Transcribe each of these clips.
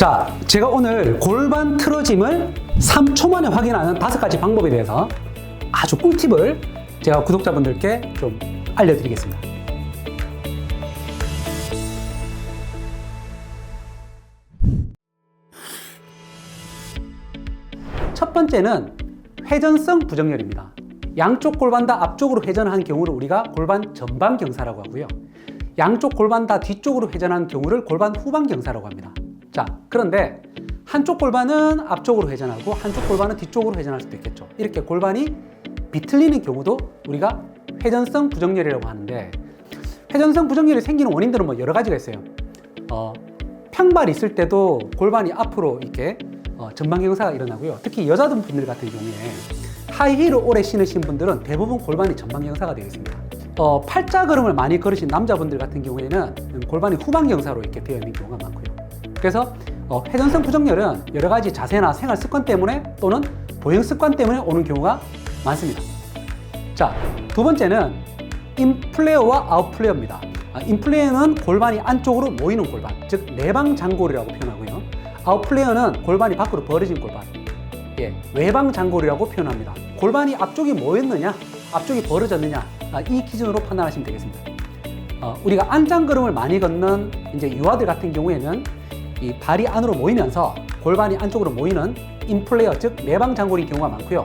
자, 제가 오늘 골반 틀어짐을 3초 만에 확인하는 다섯 가지 방법에 대해서 아주 꿀팁을 제가 구독자분들께 좀 알려드리겠습니다. 첫 번째는 회전성 부정렬입니다. 양쪽 골반 다 앞쪽으로 회전한 경우를 우리가 골반 전방 경사라고 하고요. 양쪽 골반 다 뒤쪽으로 회전한 경우를 골반 후방 경사라고 합니다. 자, 그런데 한쪽 골반은 앞쪽으로 회전하고 한쪽 골반은 뒤쪽으로 회전할 수도 있겠죠. 이렇게 골반이 비틀리는 경우도 우리가 회전성 부정렬이라고 하는데 회전성 부정렬이 생기는 원인들은 뭐 여러 가지가 있어요. 어, 평발 있을 때도 골반이 앞으로 이렇게 어, 전방 경사가 일어나고요. 특히 여자분들 같은 경우에 하이힐을 오래 신으신 분들은 대부분 골반이 전방 경사가 되어 있습니다. 어, 팔자 걸음을 많이 걸으신 남자분들 같은 경우에는 골반이 후방 경사로 이렇게 되어 있는 경우가 많고요. 그래서 어, 회전성 부정렬은 여러 가지 자세나 생활 습관 때문에 또는 보행 습관 때문에 오는 경우가 많습니다. 자, 두 번째는 인플레어와 아웃플레어입니다. 아, 인플레어는 골반이 안쪽으로 모이는 골반, 즉 내방 장골이라고 표현하고요. 아웃플레어는 골반이 밖으로 벌어진 골반, 예, 외방 장골이라고 표현합니다. 골반이 앞쪽이 모였느냐, 앞쪽이 벌어졌느냐, 아, 이 기준으로 판단하시면 되겠습니다. 어, 우리가 안장걸음을 많이 걷는 이제 유아들 같은 경우에는 이 발이 안으로 모이면서 골반이 안쪽으로 모이는 인플레어 즉 내방 장골인 경우가 많고요.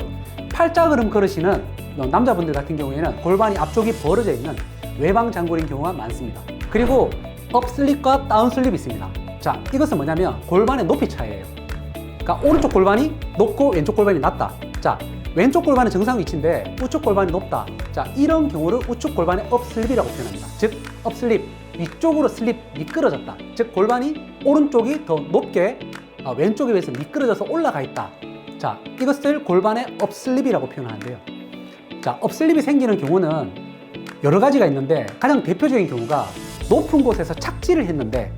팔자걸음 걸으시는 남자분들 같은 경우에는 골반이 앞쪽이 벌어져 있는 외방 장골인 경우가 많습니다. 그리고 업슬립과 다운슬립이 있습니다. 자, 이것은 뭐냐면 골반의 높이 차이예요. 그러니까 오른쪽 골반이 높고 왼쪽 골반이 낮다. 자, 왼쪽 골반은 정상 위치인데 우측 골반이 높다. 자, 이런 경우를 우측 골반의 업슬립이라고 표현합니다. 즉, 업슬립, 위쪽으로 슬립, 미끄러졌다. 즉, 골반이 오른쪽이 더 높게 어, 왼쪽에 비해서 미끄러져서 올라가 있다. 자, 이것을 골반의 업슬립이라고 표현하는데요. 자, 업슬립이 생기는 경우는 여러 가지가 있는데 가장 대표적인 경우가 높은 곳에서 착지를 했는데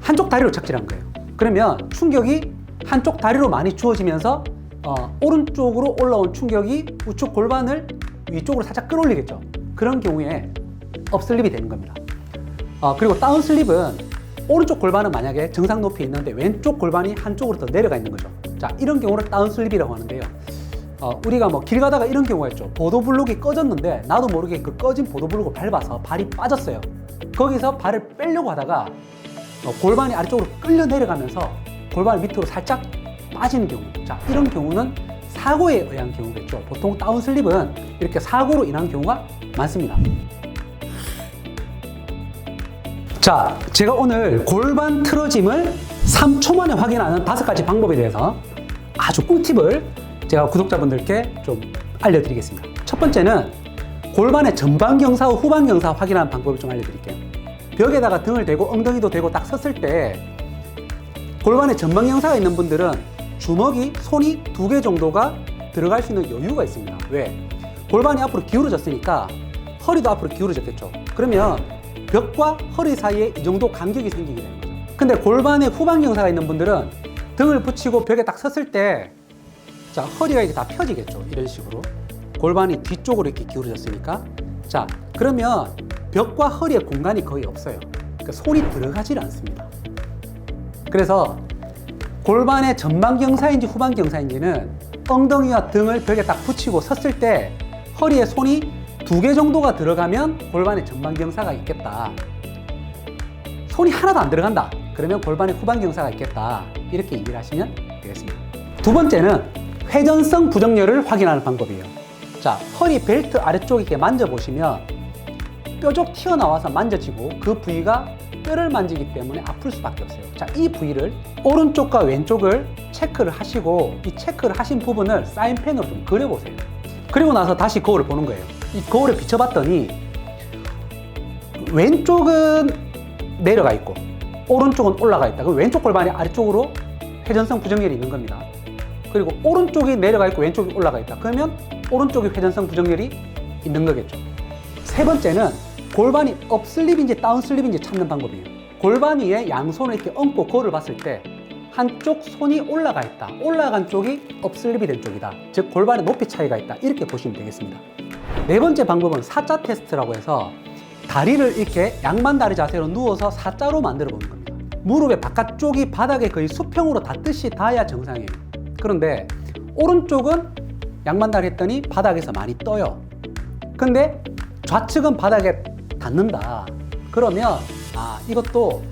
한쪽 다리로 착지한 거예요. 그러면 충격이 한쪽 다리로 많이 주어지면서 어, 오른쪽으로 올라온 충격이 우측 골반을 위쪽으로 살짝 끌어올리겠죠. 그런 경우에 업슬립이 되는 겁니다. 어, 그리고 다운 슬립은 오른쪽 골반은 만약에 정상 높이에 있는데 왼쪽 골반이 한쪽으로 더 내려가 있는 거죠. 자, 이런 경우를 다운 슬립이라고 하는데요. 어, 우리가 뭐 길 가다가 이런 경우가 있죠. 보도블록이 꺼졌는데 나도 모르게 그 꺼진 보도블록을 밟아서 발이 빠졌어요. 거기서 발을 빼려고 하다가 어, 골반이 아래쪽으로 끌려 내려가면서 골반 밑으로 살짝 빠지는 경우. 자, 이런 경우는 사고에 의한 경우겠죠. 보통 다운 슬립은 이렇게 사고로 인한 경우가 많습니다. 자, 제가 오늘 골반 틀어짐을 3초 만에 확인하는 다섯 가지 방법에 대해서 아주 꿀팁을 제가 구독자분들께 좀 알려드리겠습니다. 첫 번째는 골반의 전방 경사 와 후방 경사 확인하는 방법을 좀 알려드릴게요. 벽에다가 등을 대고 엉덩이도 대고 딱 섰을 때 골반에 전방 경사가 있는 분들은 주먹이 손이 두 개 정도가 들어갈 수 있는 여유가 있습니다. 왜? 골반이 앞으로 기울어졌으니까 허리도 앞으로 기울어졌겠죠. 그러면 벽과 허리 사이에 이 정도 간격이 생기게 되는 거죠. 근데 골반에 후방 경사가 있는 분들은 등을 붙이고 벽에 딱 섰을 때 자, 허리가 이게 다 펴지겠죠. 이런 식으로. 골반이 뒤쪽으로 이렇게 기울어졌으니까. 자, 그러면 벽과 허리에 공간이 거의 없어요. 그러니까 손이 들어가질 않습니다. 그래서 골반의 전방 경사인지 후방 경사인지는 엉덩이와 등을 벽에 딱 붙이고 섰을 때 허리에 손이 두 개 정도가 들어가면 골반의 전방 경사가 있겠다. 손이 하나도 안 들어간다. 그러면 골반의 후방 경사가 있겠다. 이렇게 얘기를 하시면 되겠습니다. 두 번째는 회전성 부정렬을 확인하는 방법이에요. 자, 허리 벨트 아래쪽 이렇게 만져보시면 뾰족 튀어나와서 만져지고 그 부위가 뼈를 만지기 때문에 아플 수밖에 없어요. 자, 이 부위를 오른쪽과 왼쪽을 체크를 하시고 이 체크를 하신 부분을 사인펜으로 좀 그려보세요. 그리고 나서 다시 거울을 보는 거예요. 이 거울에 비춰봤더니 왼쪽은 내려가 있고 오른쪽은 올라가 있다. 그럼 왼쪽 골반이 아래쪽으로 회전성 부정렬이 있는 겁니다. 그리고 오른쪽이 내려가 있고 왼쪽이 올라가 있다. 그러면 오른쪽이 회전성 부정렬이 있는 거겠죠. 세 번째는 골반이 업슬립인지 다운슬립인지 찾는 방법이에요. 골반 위에 양손을 이렇게 얹고 거울을 봤을 때 한쪽 손이 올라가 있다. 올라간 쪽이 업슬립이 된 쪽이다. 즉 골반의 높이 차이가 있다. 이렇게 보시면 되겠습니다. 네 번째 방법은 사자 테스트라고 해서 다리를 이렇게 양반 다리 자세로 누워서 사자로 만들어 보는 겁니다. 무릎의 바깥쪽이 바닥에 거의 수평으로 닿듯이 닿아야 정상이에요. 그런데 오른쪽은 양반다리 했더니 바닥에서 많이 떠요. 근데 좌측은 바닥에 닿는다. 그러면 아 이것도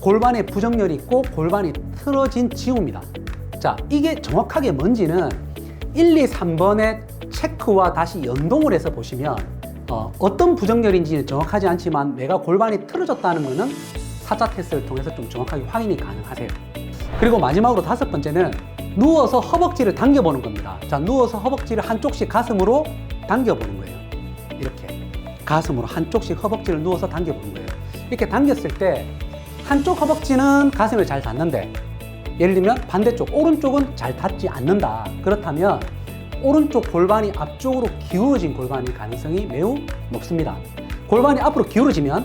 골반에 부정렬이 있고 골반이 틀어진 징후입니다. 자, 이게 정확하게 뭔지는 1, 2, 3번의 체크와 다시 연동을 해서 보시면 어, 어떤 부정렬인지는 정확하지 않지만 내가 골반이 틀어졌다는 것은 사자 테스트를 통해서 좀 정확하게 확인이 가능하세요. 그리고 마지막으로 다섯 번째는 누워서 허벅지를 당겨보는 겁니다. 자, 누워서 허벅지를 한쪽씩 가슴으로 당겨보는 거예요. 이렇게 가슴으로 한쪽씩 허벅지를 누워서 당겨보는 거예요. 이렇게 당겼을 때 한쪽 허벅지는 가슴에 잘 닿는데 예를 들면 반대쪽 오른쪽은 잘 닿지 않는다. 그렇다면 오른쪽 골반이 앞쪽으로 기울어진 골반일 가능성이 매우 높습니다. 골반이 앞으로 기울어지면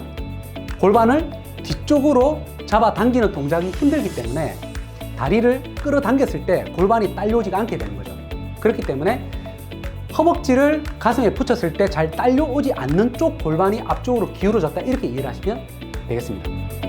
골반을 뒤쪽으로 잡아 당기는 동작이 힘들기 때문에 다리를 끌어당겼을 때 골반이 딸려오지가 않게 되는 거죠. 그렇기 때문에 허벅지를 가슴에 붙였을 때 잘 딸려오지 않는 쪽 골반이 앞쪽으로 기울어졌다 이렇게 이해를 하시면 되겠습니다.